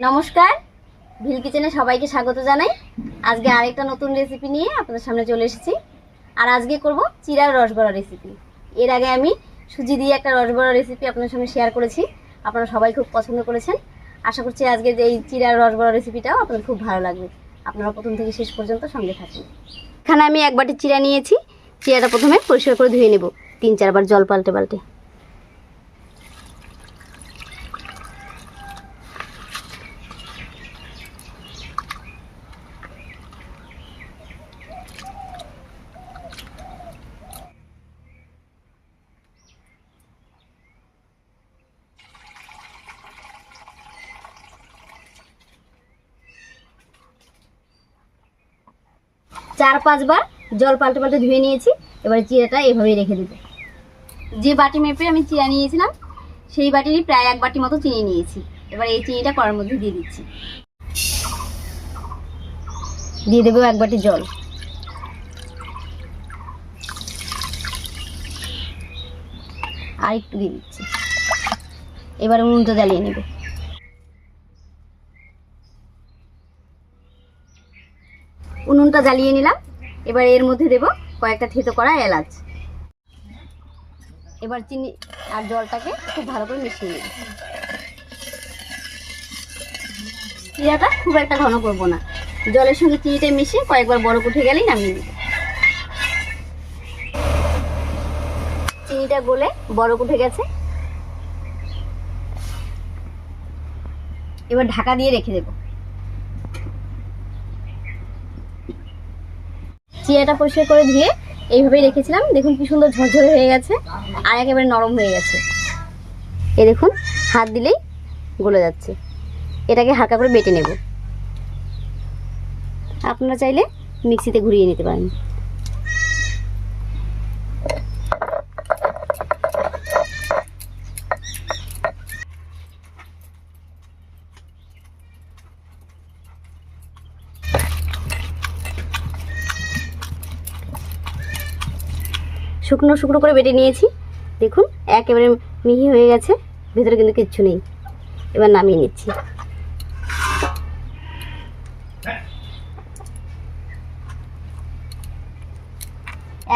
নমস্কার। ভিল কিচেনে সবাইকে স্বাগত জানাই। আজকে আরেকটা নতুন রেসিপি নিয়ে আপনাদের সামনে চলে এসেছি। আর আজকে করব চিরার রসগোল্লা রেসিপি এর আগে আমি সুজি দিয়ে একটা রসগোল্লা রেসিপি আপনার সঙ্গে শেয়ার করেছি। আপনারা সবাই খুব পছন্দ করেছেন। আশা করছি আজকে যে এই চিরার রসগোল্লা রেসিপিটাও আপনাদের খুব ভালো লাগবে। আপনারা প্রথম থেকে শেষ পর্যন্ত সঙ্গে থাকুন। এখানে আমি এক বাটি চিরা নিয়েছি। চিরাটা প্রথমে পরিষ্কার করে ধুয়ে নেব। তিন চারবার জল পাল্টে পাল্টে। চার পাঁচবার জল পাল্টে পাল্টে ধুয়ে নিয়েছি। এবারে চিরাটা এভাবেই রেখে দেবো। যে বাটি মেপে আমি চিরা নিয়েছিলাম, সেই বাটিরই প্রায় এক বাটি মতো চিনি নিয়েছি। এবার এই চিনিটা কড়ার মধ্যে দিয়ে দিচ্ছি। দিয়ে দেবো এক বাটি জল। আর একটু দিয়ে দিচ্ছি। এবার উনুনটা জ্বালিয়ে নেব। উনুনটা জ্বালিয়ে নিলাম। এবার এর মধ্যে দেব কয়েকটা থেতো করা এলাচ। এবার চিনি আর জলটাকে খুব ভালো করে মিশিয়ে নেব। চিরাটা খুব একটা ঘন করব না। জলের সঙ্গে চিনিটা মিশিয়ে কয়েকবার বরফ উঠে গেলেই নামিয়ে নেব। চিনিটা গলে বরফ উঠে গেছে। এবার ঢাকা দিয়ে রেখে দেবো। চিয়াটা পরিষ্কার করে ধুয়ে এইভাবেই রেখেছিলাম। দেখুন কি সুন্দর ঝরঝরে হয়ে গেছে আর একেবারে নরম হয়ে গেছে। এ দেখুন, হাত দিলেই গলে যাচ্ছে। এটাকে হালকা করে বেটে নেব। আপনারা চাইলে মিক্সিতে ঘুরিয়ে নিতে পারেন। শুকনো শুকনো করে বেটে নিয়েছি। দেখুন, একেবারে মিহি হয়ে গেছে, ভেতরে কিন্তু কিচ্ছু নেই। এবার নামিয়ে নিচ্ছি।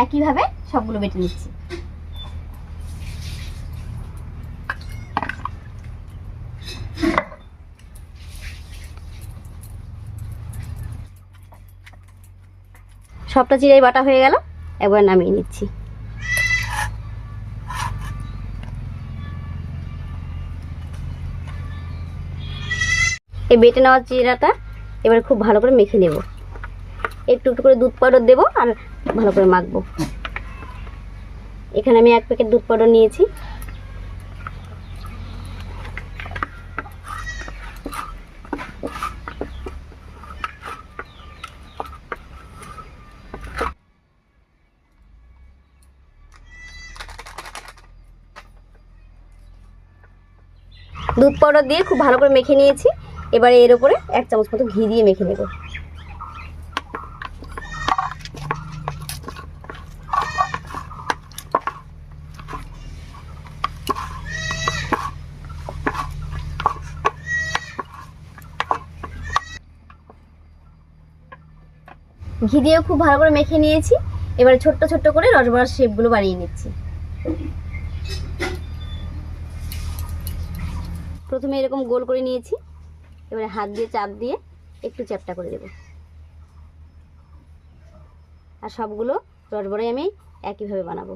একইভাবে সবগুলো বেটে নিচ্ছি। সবটা চিরাই বাটা হয়ে গেল একবার নামিয়ে নিচ্ছি। এই বেটে নেওয়া চিরাটা এবার খুব ভালো করে মেখে নেব। একটু একটু করে দুধ পাউডার দেবো আর ভালো করে মাখবো। এখানে আমি এক প্যাকেট দুধ পাউডার নিয়েছি। দুধ পাউডার দিয়ে খুব ভালো করে মেখে নিয়েছি। এবারে এর উপরে এক চামচ মতো ঘি দিয়ে মেখে নেব। ঘি দিয়েও খুব ভালো করে মেখে নিয়েছি। এবারে ছোট্ট ছোট্ট করে রসবরার শেপগুলো বানিয়ে নিচ্ছি। প্রথমে এরকম গোল করে নিয়েছি। এবারে হাত দিয়ে চাপ দিয়ে একটু চ্যাপটা করে দেব। আর সবগুলো রসবড়াই আমি একইভাবে বানাবো।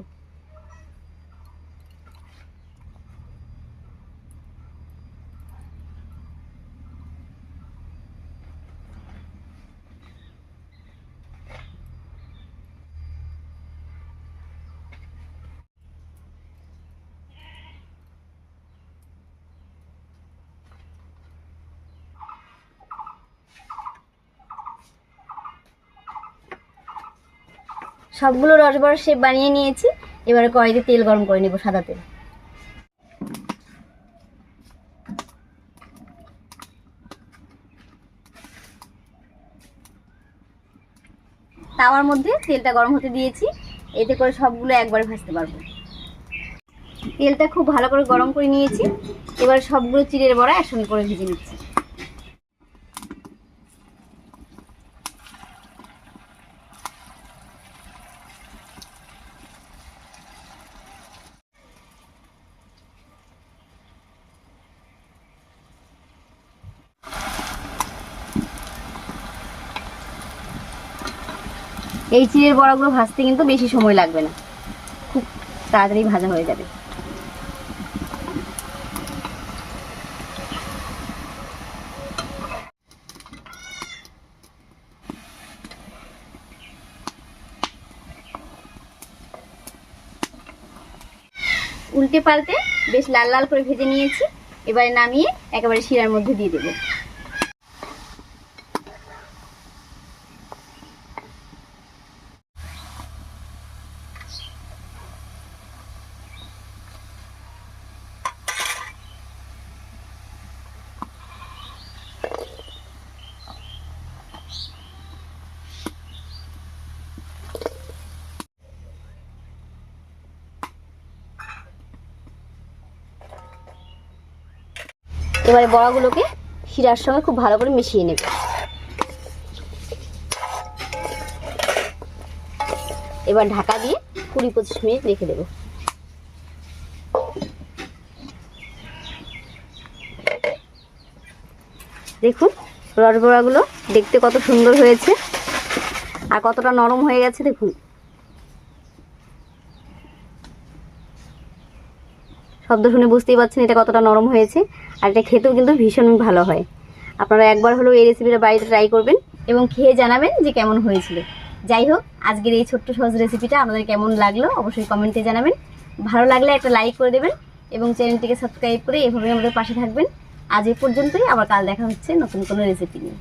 সবগুলো রসবড়ার শেপ বানিয়ে নিয়েছি। এবারে কড়াইতে তেল গরম করে নেব সাদা তেল। তাওয়ার মধ্যে তেলটা গরম হতে দিয়েছি। এতে করে সবগুলো একবারে ভাজতে পারব। তেলটা খুব ভালো করে গরম করে নিয়েছি। এবার সবগুলো চিড়ের বড়া একসঙ্গে করে ভেজে নিচ্ছি। এই চিড়ের বড়াগুলো ভাজতে কিন্তু বেশি সময় লাগবে না। খুব তাড়াতাড়ি ভাজা হয়ে যাবে। উল্টে পাল্টে বেশ লাল লাল করে ভেজে নিয়েছি। এবারে নামিয়ে একেবারে শিরার মধ্যে দিয়ে দেবো। এবারে বড়াগুলোকে শিরার সঙ্গে খুব ভালো করে মিশিয়ে নেবে। এবার ঢাকা দিয়ে কুড়ি পঁচিশ মিনিট রেখে দেবো। দেখুন রসবড়াগুলো দেখতে কত সুন্দর হয়েছে আর কতটা নরম হয়ে গেছে, দেখুন। শব্দ শুনে বুঝতেই পারছেন এটা কতটা নরম হয়েছে, আর এটা খেতেও কিন্তু ভীষণ ভালো হয়। আপনারা একবার হলেও এই রেসিপিটা বাড়িতে ট্রাই করবেন এবং খেয়ে জানাবেন যে কেমন হয়েছিল। যাই হোক, আজকের এই ছোট্ট সহজ রেসিপিটা আপনাদের কেমন লাগল অবশ্যই কমেন্টে জানাবেন। ভালো লাগলে একটা লাইক করে দেবেন এবং চ্যানেলটিকে সাবস্ক্রাইব করে এভাবে আমাদের পাশে থাকবেন। আজ এ পর্যন্তই, আবার কাল দেখা হচ্ছে নতুন কোনো রেসিপি নিয়ে।